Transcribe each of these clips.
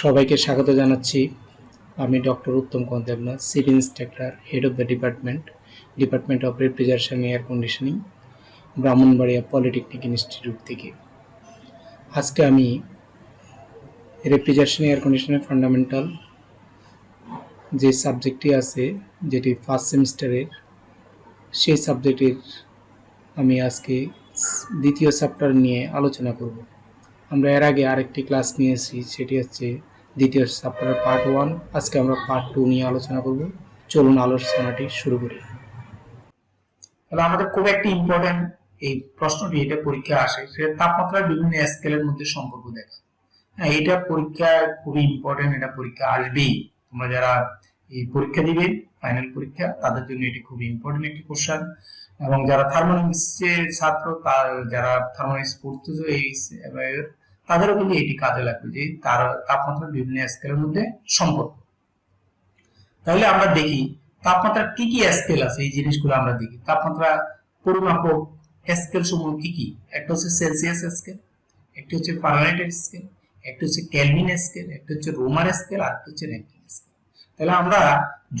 সবাইকে স্বাগত জানাচ্ছি। আমি doctor Uttam Kumar Debnath chief inspector, head of the department department of refrigeration air conditioning, Brahmanbaria polytechnic institute থেকে। আজকে আমি রেফ্রিজারেশন এয়ার কন্ডিশনের ফান্ডামেন্টাল যে সাবজেক্টটি আছে, যেটি ফার্স্ট সেমিস্টারের, সেই সাবজেক্টের আমি আজকে দ্বিতীয় চ্যাপ্টার নিয়ে আলোচনা করব। আমরা এর আগে আরেকটি ক্লাস নিয়েছি, সেটি হচ্ছে দ্বিতীয় চ্যাপ্টারের পার্ট ওয়ান আজকে আমরা পার্ট টু নিয়ে আলোচনা করব। চলুন আলোচনাটি শুরু করি। তাহলে আমাদের খুব একটি ইম্পর্টেন্ট এই প্রশ্নটি, এটা পরীক্ষা আসে। সেটা তাপমাত্রার বিভিন্ন স্কেলের মধ্যে সম্পর্ক দেখা হ্যাঁ এটা পরীক্ষা খুবই ইম্পর্টেন্ট এটা পরীক্ষা আসবেই। তোমরা যারা এই পরীক্ষা দিবে ফাইনাল পরীক্ষা, তাদের জন্য এটি খুবই ইম্পর্টেন্ট একটি কোশ্চেন এবং যারা থার্মোনিক্সের ছাত্র, তার, যারা থার্মোনিক্স পড়তেছে এই তাদেরও কিন্তু এটি কাজে লাগবে যে তার তাপমাত্রার বিভিন্ন স্কেলের মধ্যে সম্পর্ক। তাহলে আমরা দেখি, তাপমাত্রা কি কি স্কেল আছে, এই জিনিসগুলো আমরা দেখি। তাপমাত্রা পরিমাপক স্কেল সমূহ কি কি? একটা হচ্ছে সেলসিয়াস স্কেল একটি হচ্ছে ফারেনহাইট স্কেল একটা হচ্ছে কেলভিন স্কেল একটা হচ্ছে রোমার স্কেল আর একটা হচ্ছে র্যাঙ্কিং স্কেল তাহলে আমরা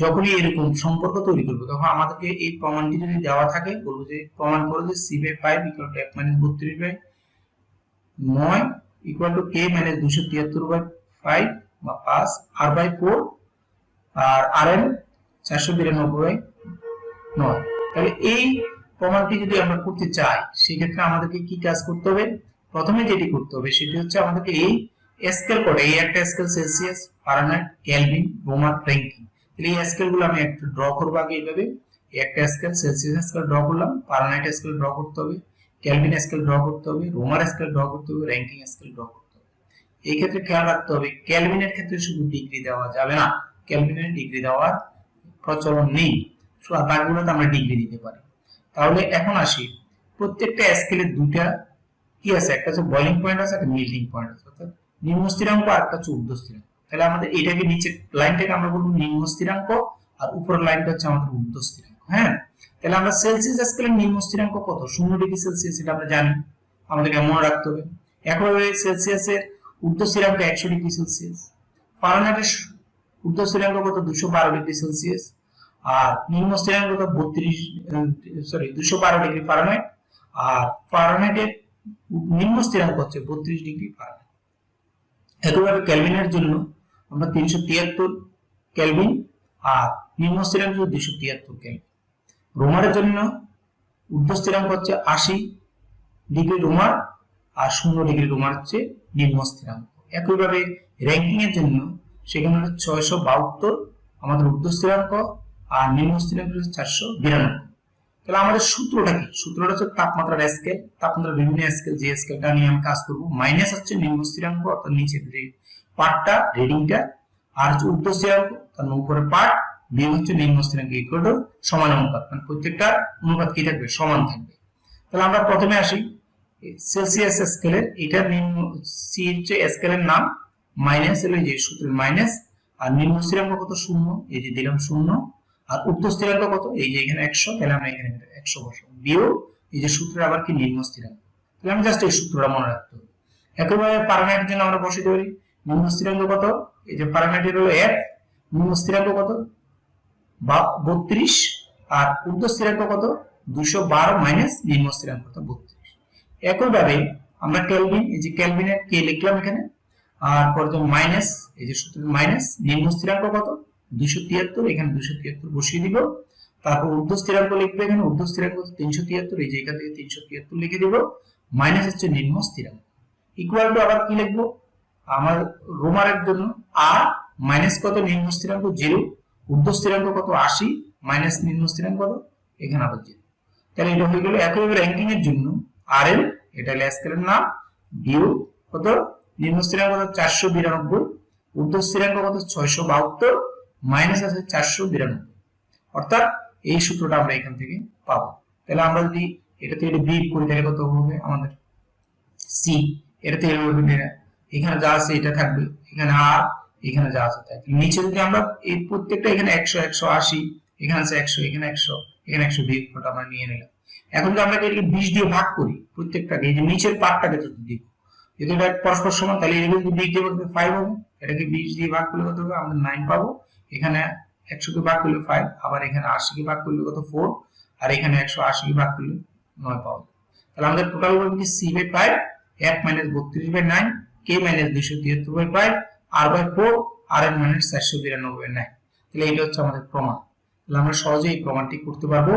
যখনই এরকম সম্পর্ক তৈরি করব, তখন আমাদেরকে এই প্রমাণটি যদি দেওয়া থাকে, বলব যে প্রমাণ করো যে C by five equal to এক মাইনাস বত্রিশ বাই নয় ইকুয়াল টু কে মাইনাস দুশো তিয়াত্তর বাই ফাইভ বা পাঁচ আর বাই ফোর আর আর এন চারশো বিরানব্বই বাই নয়। তাহলে এই প্রমাণটি যদি আমরা করতে চাই, সেক্ষেত্রে আমাদেরকে কি কাজ করতে হবে? প্রথমে যেটি করতে হবে, সেটি হচ্ছে আমাদেরকে এই স্কেল করে এই একটা scale Celsius Fahrenheit Kelvin Roman Rankine তাহলে এই স্কেলগুলো আমি একটু ড্র করব আগে এইভাবে এই একটা স্কেল সেলসিয়াস স্কেল ড্র করলাম ফারেনহাইট স্কেল ড্র করতে হবে কেলভিন স্কেল ড্র করতে হবে রোমার স্কেল ড্র করতে হবে র্যাঙ্কিং স্কেল ড্র করতে হবে এই ক্ষেত্রে খেয়াল রাখতে হবে কেলভিনের ক্ষেত্রে শুধু ডিগ্রি দেওয়া যাবে না কেলভিনের ডিগ্রি দেওয়ার প্রচলন নেই বাকিগুলোতে আমরা ডিগ্রি দিতে পারি তাহলে এখন আসি প্রত্যেকটা স্কেলের দুটা কি আছে একটা হচ্ছে বয়লিং পয়েন্ট আছে একটা মেল্টিং পয়েন্ট আছে অর্থাৎ নিম্ন স্থিরাঙ্ক আর একটা হচ্ছে ঊর্ধ্ব স্থিরাঙ্ক তাহলে আমাদের এটাকে নিচে লাইনটাকে আমরা বলব নিম্ন স্থিরাঙ্ক আর উপরের লাইনটা হচ্ছে আমাদের ঊর্ধ্ব স্থিরাঙ্ক হ্যাঁ? তাহলে আমরা সেলসিয়াস স্কেলের নিম্ন স্থিরাঙ্ক কত? শূন্য ডিগ্রি সেলসিয়াস, এটা আমরা জানি। আমাদেরকে মনে রাখতে হবে। একইভাবে সেলসিয়াসের ঊর্ধ্ব স্থিরাঙ্ক একশো ডিগ্রি সেলসিয়াস, ফারেনহাইটের ঊর্ধ্ব স্থিরাঙ্ক কত? দুশো বারো ডিগ্রি সেলসিয়াস আর নিম্ন স্থিরাঙ্ক কত? বত্রিশ সরি দুশো বারো ডিগ্রি ফারেনহাইট। আর ফারেনহাইটের নিম্ন স্থিরাঙ্ক হচ্ছে বত্রিশ ডিগ্রি ফারেনহাইট। একইভাবে ক্যালভিনের জন্য আমরা তিনশো তিয়াত্তর ক্যালভিন আর নিম্ন স্থিরাঙ্ক দুশো তিয়াত্তর ক্যালভিন রোমারের জন্য ঊর্ধ্ব স্থিরাঙ্ক হচ্ছে আশি ডিগ্রি রোমার আর শূন্য ডিগ্রি রোমার হচ্ছে নিম্ন স্থিরাঙ্ক। একইভাবে র্যাঙ্কিং এর জন্য সেখানে ছয়শো বাহাত্তর আমাদের ঊর্ধ্ব স্থিরাঙ্ক আর নিম্ন স্থিরাঙ্ক চারশো বিরানব্বই। তাহলে আমাদের সূত্রটা কি? সূত্রটা হচ্ছে তাপমাত্রার স্কেল তাপমাত্রার বিভিন্ন স্কেল যে স্কেলটা নিয়ে আমি কাজ করব মাইনাস হচ্ছে নিম্ন স্থিরাঙ্ক, অর্থাৎ নিচের যে পার্টটা রিডিংটা আর হচ্ছে ঊর্ধ্ব স্থিরাঙ্ক, তার উপরে পার্ট বিয়োগ হচ্ছে নিম্ন স্থিরাঙ্ক ইকুয়াল টু সমান অনুপাত মানে প্রত্যেকটা অনুপাত কি থাকবে? সমান থাকবে। তাহলে আমরা প্রথমে আসি সেলসিয়াস স্কেলের এটা নিম্ন সি হচ্ছে স্কেলের নাম মাইনাস হলো যে সূত্রের মাইনাস আর নিম্ন স্থিরাঙ্ক কত? শূন্য, এই যে দিলাম শূন্য আর ঊর্ধ্ব স্থিরাঙ্ক কত? এই যে এখানে একশো, তাহলে আমরা এখানে একশো বসাবো। বিয়োগ, এই যে সূত্রের আবার কি নিম্ন স্থিরাঙ্ক? তাহলে আমি জাস্ট এই সূত্রটা মনে রাখতে হবে। একইভাবে পারানাইটের জন্য আমরা বসাতে পারি। নিম্ন স্থিরাঙ্ক কত? এই যে পারানাইটের হলো এক, নিম্ন স্থিরাঙ্ক কত? বা বত্রিশ, আর ঊর্ধ্ব স্থিরাঙ্ক কত? দুশো বারো মাইনাস নিম্ন স্থিরাঙ্ক কত? বত্রিশ। একইভাবে আমরা ক্যালভিন এই যে ক্যালভিনের কে লিখলাম এখানে, আর পরে মাইনাস এই যে সূত্র মাইনাস নিম্ন স্থিরাঙ্ক কত? দুশো তিয়াত্তর, এখানে দুশো তিয়াত্তর বসিয়ে দিব। তারপর ঊর্ধ্ব স্থিরাঙ্ক লিখবে এখানে ঊর্ধ্ব স্থিরাঙ্ক তিনশো তিয়াত্তর, এই জায়গা থেকে তিনশো তিয়াত্তর লিখে দিব। মাইনাস হচ্ছে নিম্ন স্থিরাঙ্ক। ইকুয়াল টু আবার কি লিখব? আমার রোমারের জন্য আর মাইনাস কত নিম্ন স্থিরাঙ্ক? জিরো ঊর্ধ্ব স্থিরাঙ্ক কত? আশি। মাইনাস নিম্ন স্থিরাঙ্ক কত? এখানে আবার জিরো তাহলে এটা হয়ে গেল একইভাবে র্যাঙ্কিং এর জন্য। আর এল এটা হলো স্কেলের নাম। বিয়োগ কত? নিম্ন স্থিরাঙ্ক কত? চারশো বিরানব্বই। ঊর্ধ্ব স্থিরাঙ্ক কত? ছয়শো বাহাত্তর। মাইনাস আছে চারশো বিরানব্বই। অর্থাৎ এই সূত্রটা আমরা এখান থেকে পাবো। তাহলে আমরা যদি এটা থেকে বিয়োগ করি, তাহলে কত হবে আমাদের? সি এটা থেকে এখানে যা আছে এটা থাকবে। এখানে আর এখানে যা আছে তাই। নিচে যদি আমরা এই প্রত্যেকটা এখানে একশো একশো আশি, এখানে আছে একশো, এখানে একশো এখানে একশো আমরা নিয়ে নিলাম। এখন যদি আমরা এটাকে বিশ দিয়ে ভাগ করি প্রত্যেকটাকে, এই যে নিচের পার্টটাকে যদি দিব, যদি এটা পরস্পর সমান, তাহলে ইলেভেন দিয়ে বিশ দিয়ে ফাইভ হবে। এটাকে বিশ দিয়ে ভাগ করলে কত হবে? আমাদের নাইন পাবো। এখানে একশোকে ভাগ করলে ফাইভ আবার এখানে আশিকে ভাগ করলে কত ফোর আর এখানে একশো আশিকে ভাগ করলে নয় পাবো তাহলে আমাদের টোটাল হবে কি? সি বাই ফাইভ এক মাইনাস বত্রিশ বাই নাইন কে মাইনাস দুইশো তিয়াত্তর by five R by four R N minus চারশো বিরানব্বই বাই নাইন তাহলে এটা হচ্ছে আমাদের প্রমাণ। তাহলে আমরা সহজেই এই প্রমাণটি করতে পারব।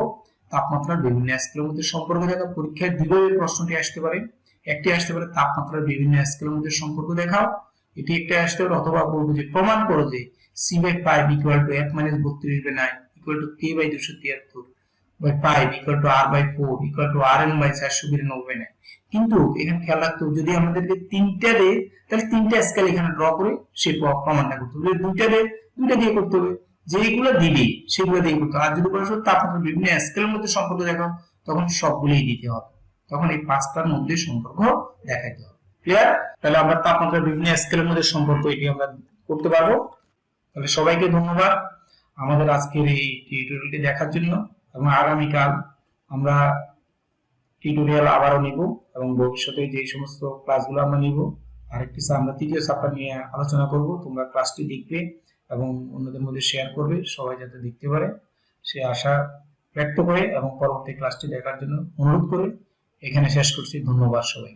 তাপমাত্রার বিভিন্ন স্কেলের মধ্যে সম্পর্ক দেখা পরীক্ষায় দ্বিতীয় প্রশ্নটি আসতে পারে। একটি আসতে পারে তাপমাত্রার বিভিন্ন স্কেলের মধ্যে সম্পর্ক দেখাও। এটি একটা পারে অথবা বলব যে প্রমাণ করো যে C by five equal to এক মাইনাস বত্রিশ by nine equal to K by দুশো তিয়াত্তর by five equal to R by four equal to R N by চারশো বিরানব্বই নাইন কিন্তু এখানে খেয়াল রাখতে হবে, যদি আমাদেরকে তিনটা দেয় তাহলে তিনটা স্কেল এখানে ড্র করে সে প্র- প্রমাণটা করতে হবে। দুইটা দেয় দুইটা দিয়ে করতে হবে। যেগুলো দিবি সেগুলো দিয়ে করতে হবে। আর যদি শুধু তাপমাত্রা বিভিন্ন স্কেলের মধ্যে সম্পর্ক দেখাও তখন সবগুলোই দিতে হবে। তখন এই পাঁচটার মধ্যে সম্পর্ক দেখাতে হবে। ক্লিয়ার তাহলে আমরা তাপমাত্রা বিভিন্ন স্কেলের মধ্যে সম্পর্ক এটি আমরা করতে পারব। তাহলে সবাইকে ধন্যবাদ আমাদের আজকের এই টিউটোরিয়ালটি দেখার জন্য এবং আগামীকাল আমরা টিউটোরিয়াল আবারও নিব এবং ভবিষ্যতে যে সমস্ত ক্লাসগুলো আমরা নিব, আরেকটি আমরা তৃতীয় চাপ্টার নিয়ে আলোচনা করব। তোমরা ক্লাসটি দেখবে এবং অন্যদের মধ্যে শেয়ার করবে, সবাই যাতে দেখতে পারে। সে আশা ব্যক্ত করে এবং পরবর্তী ক্লাসটি দেখার জন্য অনুরোধ করে এখানে শেষ করছি। ধন্যবাদ সবাই